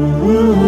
Ooh.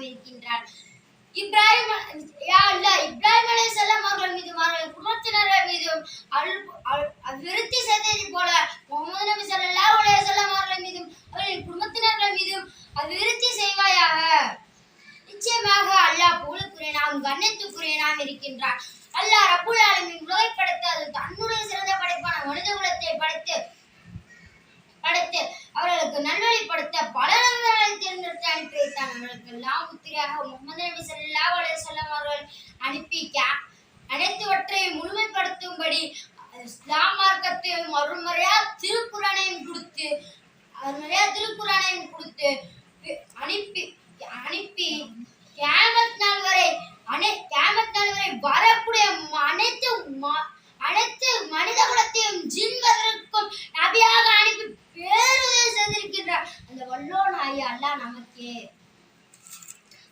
கண்ணியத்துக்குரிய இருக்கின்றார் இப்ராஹிம் யா அல்லாஹ் இப்ராஹிம் அலைஹிஸ்ஸலாம் அவர்கள் மீதும் அவர்கள் குடும்பத்தினர்கள் மீதும் விருத்தி செய்ததை போல முகமது நபி ஸல்லல்லாஹு அலைஹி வஸல்லம் அவர்கள் மீதும் அவர்களின் குடும்பத்தினர்கள் மீதும் அபிவிருத்தி செய்வாயாக. நிச்சயமாக அல்லாஹ் புகழுக்குரிய நாம் கண்ணியத்துக்குரிய நாம் இருக்கின்றார். அல்லாஹ் ரப்புல் ஆலமின் உலகை படைத்து அது தன்னுடைய சிறந்த படைப்பான மனித குலத்தை படைத்து படைத்து அவர்களுக்கு நல்வழிப்படுத்த பல நபர்களை தேர்ந்தெடுத்து அனுப்பி வைத்தார். அவர்களுக்கு எல்லாம் முத்திரையாக முகமது நபி சல்லா அலே சொல்லம் அவர்கள் அனுப்பி அனைத்துவற்றையும் முழுமைப்படுத்தும்படி இஸ்லாம் மார்க்கத்தையும் அருள்முறையா திருக்குறானையும் கொடுத்து அருள்முறையா திருக்குறானையும் கொடுத்து அனுப்பி அனுப்பி கியாமத் நாள் வரை அனை கியாமத் நாள் வரை வரக்கூடிய ம- அனைத்து ம- அனைத்து மனித குலத்தையும் ஜின்வதற்கும் நபியாக அனுப்பி பேருதவி செய்திருக்கின்றார் அந்த வல்லோ நாய் அல்லாஹ் நமக்கே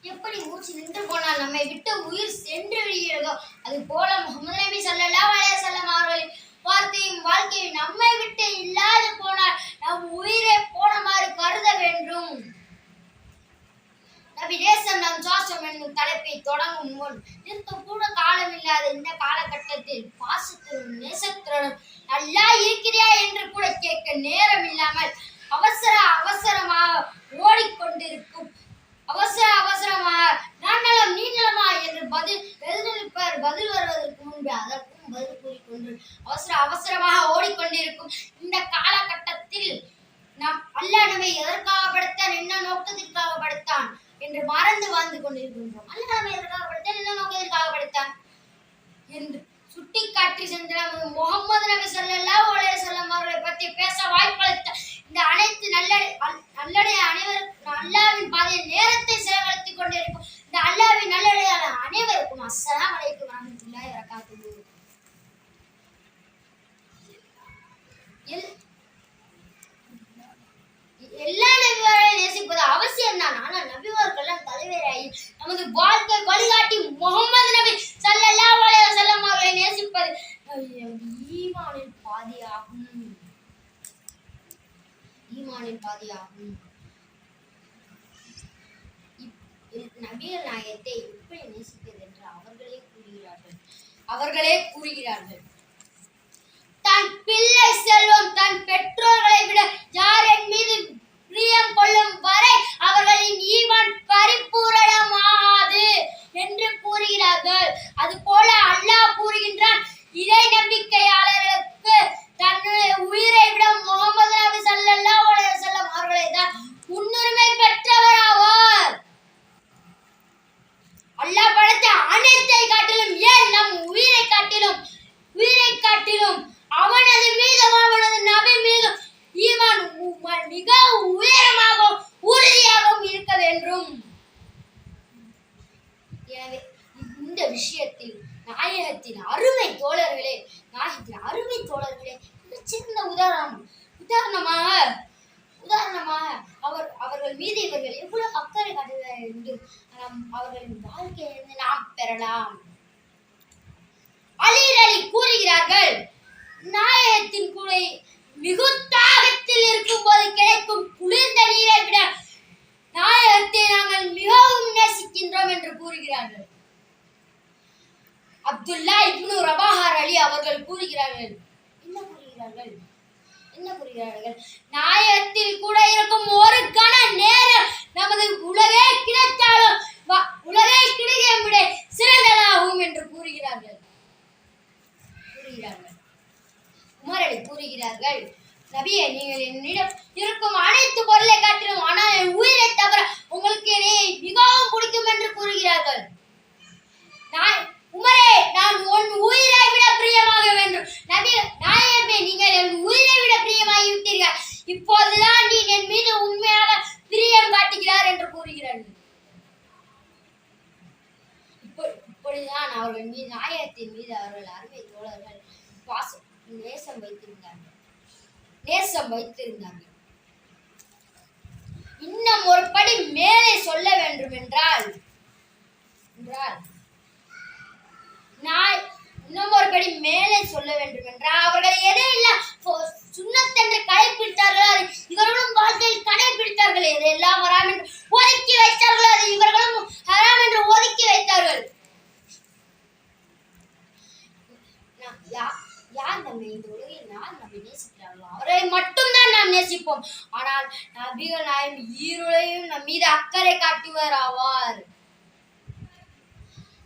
எப்படி மூச்சு நின்று போனால் நம்மை விட்டு உயிர் சென்று விடுகிறதோ அது போல முகமது நபி ஸல்லல்லாஹு அலைஹி வஸல்லம் அவர்களின் வார்த்தையும் வாழ்க்கையும் நம்மை விட்டு இல்லாது போனால் நம் உயிரை போனமாறு கருத வேண்டும். நபி தேசம் நம் சுவாசம் என்னும் தலைப்பை தொடங்கும் முன் நிறுத்த கூட காலமில்லாத இந்த காலகட்டத்தில் பாசத்துடன் நேசத்துடன் நல்லா இருக்கிறியா என்று கூட கேட்க நேரம் இல்லாமல் அவசர அவசரமாக ஓடிக்கொண்டிருக்கும் அவசர அவசரமாக நான் நலம் நீ நலமா? என்று பதில் எதிர்பார் பதில் வருவதற்கு முன்பே அதற்கும் பதில் கூறிக்கொண்டு அவசர அவசரமாக ஓடிக்கொண்டிருக்கும் இந்த காலகட்டத்தில் நம் அல்லாஹ் நம்மை எதற்காக படைத்தான்? என்ன நோக்கத்திற்காக படைத்தான்? என்று மறந்து வாழ்ந்து கொண்டிருக்கின்றோம். அல்லாஹ் நம்மை எதற்காக படைத்தான்? என்ன நோக்கத்திற்காக படைத்தான்? என்று சுட்டிக்காட்டி சென்ற முகமது நபி சொல்லல்லா ஒளே வஸல்லம் அவர்களை பற்றி பேச வாய்ப்பளித்த இந்த அனைத்து நல்ல நல்லடைய அனைவருக்கும் அல்லாவின் பாதையில் நேரத்தை செலவழித்துக் கொண்டிருக்கும் இந்த அல்லாவின் நல்லடையான அனைவருக்கும் அஸ்ஸலாமு அலைக்கும் வரஹ்மத்துல்லாஹி வரகாத்துஹு எல்- எல்லா நபிவர்களையும் நேசிப்பது அவசியம் தான் ஆனால் நபிமார்கள்லாம் தலைவராகி நமது வாழ்க்கை வழிகாட்டி முகமது நபி ஸல்லல்லாஹு அலைஹி வஸல்லம் அவர்களை நேசிப்பது நமது ஈமானில் பாதியாகும் ஈமானில் பாதியாகும் நபிகள் நாயத்தை எப்படி நேசிப்பது என்று அவர்களே கூறுகிறார்கள். அவர்களே கூறுகிறார்கள் தன் பிள்ளை செல்வம் தன் பெற்றோர்களை விட யாரின் மீது பிரியம் கொள்ளும் வரை அவர்களின் ஈமான் பரிபூரணமாகாது என்று கூறுகிறார்கள். அதுபோல அல்லாஹ் கூறுகின்றான் இறை நம்பிக்கையாளர்களுக்கு தன்னுடைய உயிரை விட முகமது நபி ஸல்லல்லாஹு அலைஹி வஸல்லம் அவர்களை தான் முன்னுரிமை பெற்றவர் ஆவார் அல்லாஹ் படைத்த அனைத்தை காட்டிலும் ஏன் நம் உயிரை காட்டிலும் உயிரை காட்டிலும் அவனது மீதும் அவனது நபி மீதும் ஈமான் உ- மிக உயரமாகவும் உறுதியாகவும் இருக்க வேண்டும் எனவே இந்த விஷயத்தில் நாயகத்தின் அருமை தோழர்களே நாயகத்தின் அருமை தோழர்களே ஒரு சின்ன உதாரணம் உதாரணமாக உதாரணமாக அவர் அவர்கள் மீது இவர்கள் எவ்வளவு அக்கறை காட்டுகிறார்கள் என்று நாம் அவர்களின் வாழ்க்கையிலிருந்து நாம் பெறலாம். அலீர் அலி கூறுகிறார்கள் நாயகத்தின் குறை மிகுத்தாகத்தில் இருக்கும்போது கிடைக்கும் குளிர்ந்த நீரை விட நாயகத்தை நாங்கள் மிகவும் நேசிக்கின்றோம் என்று கூறுகிறார்கள். அப்துல்லா இப்னு ரபாஹார் அலி அவர்கள் கூறுகிறார்கள் என்ன கூறுகிறார்கள்? என்ன புரிகிறார்கள்? நாயகத்தில் கூட இருக்கும் ஒரு கண நேரம் நமது உலகே கிடைத்தாலும் உலகே கிடைக்க விட சிறந்ததாகும் என்று கூறுகிறார்கள். கூறுகிறார்கள். கூறுகிறார்கள் நபியை நீங்கள் என்னிடம் இருக்கும் அனைத்து பொருளை காட்டிலும் ஆனால் என் உயிரை தவிர உங்களுக்கு என்னை மிகவும் பிடிக்கும் என்று கூறுகிறார்கள். நான் உமரே நான் உன் உயிரை விட பிரியமாக வேண்டும். நபி நேசம் வைத்திருந்தார்கள் நேசம் வைத்திருந்தார்கள் இன்னும் ஒரு படி மேலே சொல்ல வேண்டும் என்றால் என்றால் நான் இன்னும் ஒரு படி மேலே சொல்ல வேண்டும் என்றால் அவர்கள் எதையும் இல்லை சுன்னத்தென்று கடைபிடித்தார்களோ அதை இவர்களும் வாழ்க்கையில் கடைபிடித்தார்கள் எதையெல்லாம் வராம் என்று ஒதுக்கி வைத்தார்களோ அதை இவர்களும் ஹராம் என்று ஒதுக்கி வைத்தார்கள் நான் யா- யார் நம்மை இந்த உலகில் யார் நம்மை நேசிக்கிறார்களோ? அவரை மட்டும்தான் நாம் நேசிப்போம். ஆனால் நபிகள் நாயம் ஈருளையும் நம் மீது அக்கறை காட்டுவர் ஆவார்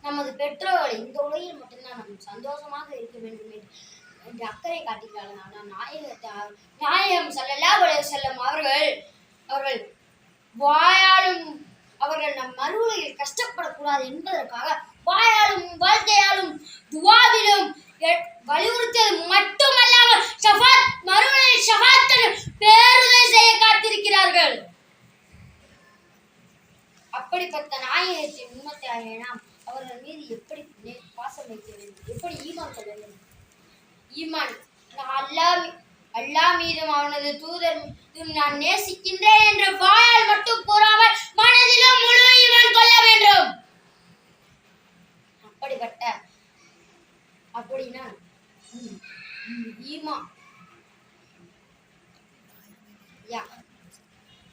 நமது பெற்றோர்கள் இந்த உலகில் மட்டும்தான் நாம் சந்தோஷமாக இருக்க வேண்டும் என்று என்று அக்கறை காட்டுகிறார்கள். ஆனால் நாயகத்தை நாயகம் செல்லலா அலைஹி செல்லும் அவர்கள் அவர்கள் வாயாலும் அவர்கள் நம் மறுவுலகில் கஷ்டப்படக்கூடாது என்பதற்காக வாயாலும் வாழ்க்கையாலும் துவாவிலும் வலியுறுத்தியது மட்டுமல்லாமல் ஷஃபாத் மறுமையில் ஷஃபாத் பேருதவி செய்ய காத்திருக்கிறார்கள். அப்படிப்பட்ட நாயகத்தை உண்மத்தை நாம் அவர்கள் மீது எப்படி பாசம் வைக்க வேண்டும்? எப்படி ஈமான் கொள்ள வேண்டும்? ஈமான் நான் அல்லாஹ் அல்லா அல்லாஹ் மீதும் அவனது தூதர் மீதும் நான் நேசிக்கின்றேன் என்ற வாயால் மட்டும் கூறாமல் மனதிலும் முழு ஈமான் கொள்ள வேண்டும். அப்படிப்பட்ட அப்படின்னா ம், ம், ஈமா. யா.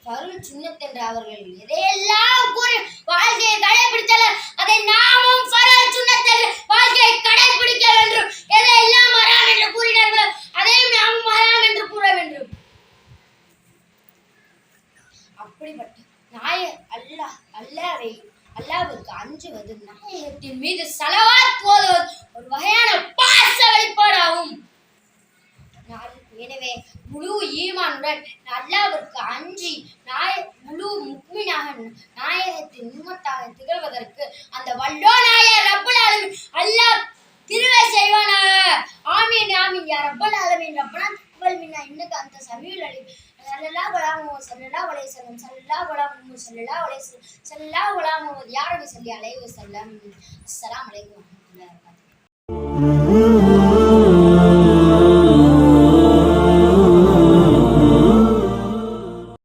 பருள் சுண்ணத் அவர்கள் எதையெல்லாம் கூறி வாழ்க்கையை கடைபிடித்தாலும் அதை நாமும் பருள் சுண்ணத் என்ற வாழ்க்கையை கடைபிடிக்க வேண்டும். எதையெல்லாம் வராம் என்று கூறினார்களோ அதையும் நாமும் வராம் என்று கூற வேண்டும். அப்படிப்பட்ட நாய அல்லாஹ் அல்லாவை அல்லாவுக்கு அஞ்சுவது நாயகத்தின் மீது சலவாத் போதுவது ஒரு வகையான பாச வெளிப்பாடாகும். எனவே முழு ஈமானுடன் அல்லாவிற்கு அஞ்சி நாய முழு முக்மினாக நாயகத்தின் உண்மத்தாக திகழ்வதற்கு அந்த வல்லோ நாய ரப்பல் ஆலமீன் அல்லாஹ் திருவை செய்வானாக. ஆமீன் ஆமீன். யா ரப்பல் ஆலமீன் ரப்பனா தக்பல் மின்னா. அந்த சமீல் அலீம் ஸல்லல்லாஹு அலைஹி வஸல்லம் ஸல்லல்லாஹு அலைஹி வஸல்லம் ஸல்லல்லாஹு அலைஹி வஸல்லம் ஸல்லல்லாஹு அலைஹி வஸல்லம் ஸல்லல்லாஹு அலைஹி வஸல்லம் யா அலைஹி வஸல்லம்? அஸ்ஸலாமு அலைக்கும் வரஹ்மத்துல்லாஹி வபரகாத்துஹு.